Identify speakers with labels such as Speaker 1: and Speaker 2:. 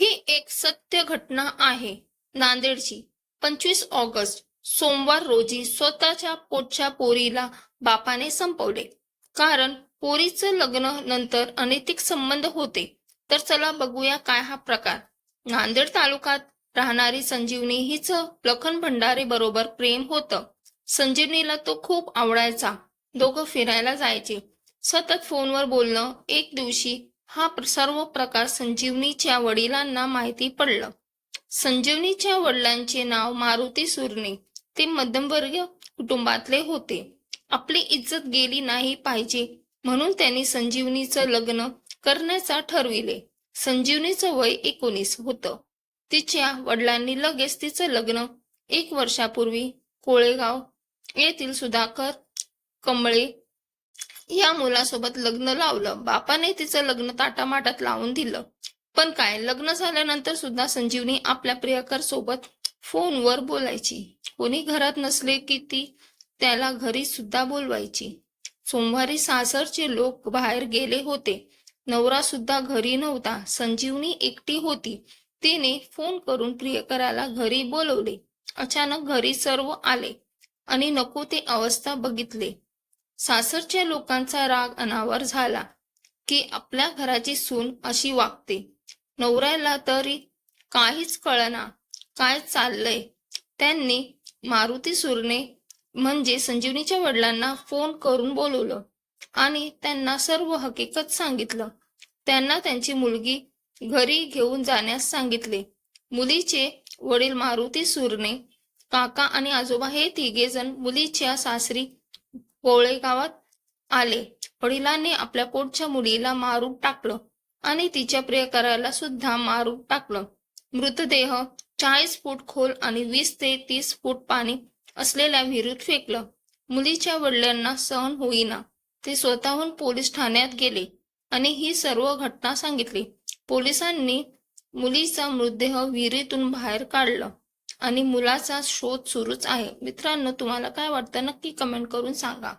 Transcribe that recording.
Speaker 1: ही एक सत्य घटना आहे नांदेडची. पंचवीस ऑगस्ट सोमवार रोजी स्वतःच्या पोटच्या पोरीला बापाने संपवले. कारण पोरीचं लग्न नंतर अनैतिक संबंध होते. तर चला बघूया काय हा प्रकार. नांदेड तालुक्यात राहणारी संजीवनी हिच लखन भंडारे बरोबर प्रेम होतं. संजीवनीला तो खूप आवडायचा. दोघं फिरायला जायचे. सतत फोनवर बोलणं एक दिवशी हा सर्व प्रकार संजीवनीच्या वडिलांना माहिती पडलं. संजीवनीच्या वडिलांचे नाव मारुती सुर्णे. ते मध्यमवर्गीय कुटुंबातले होते. आपली इज्जत गेली नाही पाहिजे म्हणून त्यांनी संजीवनीचं लग्न करण्याचा ठरविले. संजीवनीचं वय एकोणीस होतं. तिच्या वडिलांनी लगेच तिचं लग्न एक वर्षापूर्वी कोळेगाव येथील सुधाकर कमळे या मुलासोबत लग्न लावलं. बापाने तिचं लग्न ताटामाटात लावून दिलं. पण काय लग्न झाल्यानंतर सुद्धा संजीवनी आपल्या प्रियकर सोबत फोनवर बोलायची. कोणी घरात नसले की ती त्याला घरी सुद्धा बोलवायची. सोमवारी सासरचे लोक बाहेर गेले होते. नवरा सुद्धा घरी नव्हता. संजीवनी एकटी होती. तिने फोन करून प्रियकराला घरी बोलवले. अचानक घरी सर्व आले आणि नको ते अवस्था बघितले. सासरच्या लोकांचा राग अनावर झाला की आपल्या घराची सून अशी वागते. नवऱ्याला तरी काहीच कळना काय चाललंय. त्यांनी मारुती सुरने म्हणजे संजीवनीच्या वडिलांना फोन करून बोलवलं आणि त्यांना सर्व हकीकत सांगितलं. त्यांना त्यांची मुलगी घरी घेऊन जाण्यास सांगितले. मुलीचे वडील मारुती सुरने काका आणि आजोबा हे तिघे जण मुलीच्या सासरी कोळे गावात आले. वडिलांनी आपल्या पोटच्या मुलीला मारून टाकलं आणि तिच्या प्रियकराला सुद्धा मारून टाकलं. मृतदेह चाळीस फूट खोल आणि वीस ते तीस फूट पाणी असलेल्या विहिरीत फेकलं. मुलीच्या वडिलांना सहन होईना. ते स्वतःहून पोलीस ठाण्यात गेले आणि ही सर्व घटना सांगितली. पोलिसांनी मुलीचा मृतदेह विहिरीतून बाहेर काढलं. आणि मुलाचा शोध सुरूच आहे. मित्रांनो तुम्हाला काय वाटतं? नक्की कमेंट करून सांगा.